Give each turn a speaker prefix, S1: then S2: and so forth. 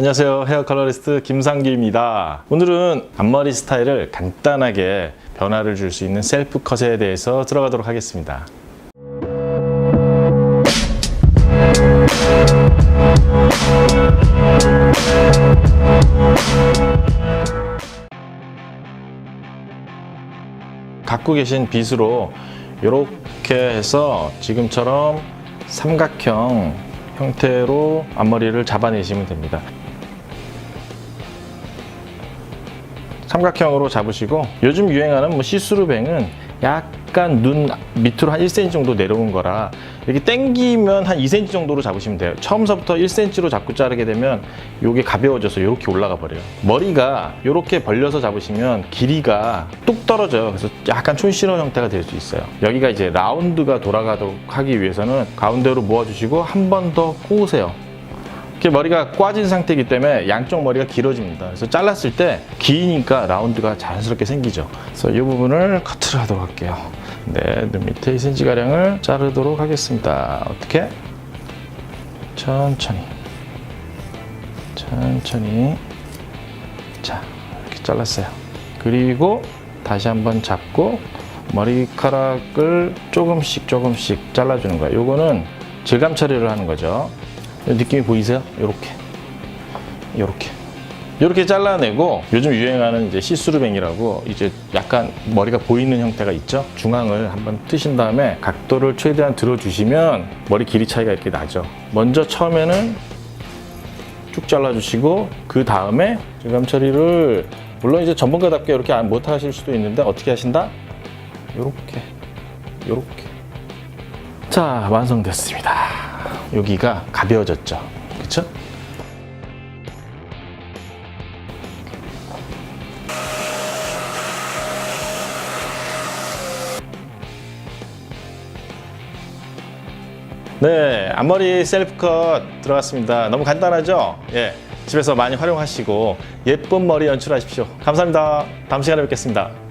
S1: 안녕하세요. 헤어 컬러리스트 김상기입니다. 오늘은 앞머리 스타일을 간단하게 변화를 줄 수 있는 셀프 컷에 대해서 들어가도록 하겠습니다. 갖고 계신 빗으로 이렇게 해서 지금처럼 삼각형 형태로 앞머리를 잡아내시면 됩니다. 삼각형으로 잡으시고 요즘 유행하는 뭐 시스루뱅은 약간 눈 밑으로 한 1cm 정도 내려온 거라 이렇게 당기면 한 2cm 정도로 잡으시면 돼요. 처음서부터 1cm로 잡고 자르게 되면 이게 가벼워져서 이렇게 올라가 버려요. 머리가 이렇게 벌려서 잡으시면 길이가 뚝 떨어져요. 그래서 약간 촌시러 형태가 될 수 있어요. 여기가 이제 라운드가 돌아가도록 하기 위해서는 가운데로 모아주시고 한 번 더 꼬으세요. 이렇게 머리가 꽈진 상태이기 때문에 양쪽 머리가 길어집니다. 그래서 잘랐을 때 기니까 라운드가 자연스럽게 생기죠. 그래서 이 부분을 커트를 하도록 할게요. 네, 눈 밑에 2cm 가량을 자르도록 하겠습니다. 어떻게? 천천히, 천천히. 자, 이렇게 잘랐어요. 그리고 다시 한번 잡고 머리카락을 조금씩 조금씩 잘라주는 거예요. 요거는 질감 처리를 하는 거죠. 느낌이 보이세요? 요렇게. 요렇게. 요렇게 잘라내고 요즘 유행하는 이제 시스루뱅이라고 이제 약간 머리가 보이는 형태가 있죠. 중앙을 한번 뜨신 다음에 각도를 최대한 들어주시면 머리 길이 차이가 이렇게 나죠. 먼저 처음에는 쭉 잘라주시고 그 다음에 질감 처리를 물론 이제 전문가답게 이렇게 안- 못 하실 수도 있는데 어떻게 하신다? 요렇게 요렇게 자 완성됐습니다. 여기가 가벼워졌죠. 그쵸? 네, 앞머리 셀프 컷 들어갔습니다. 너무 간단하죠? 예. 집에서 많이 활용하시고 예쁜 머리 연출하십시오. 감사합니다. 다음 시간에 뵙겠습니다.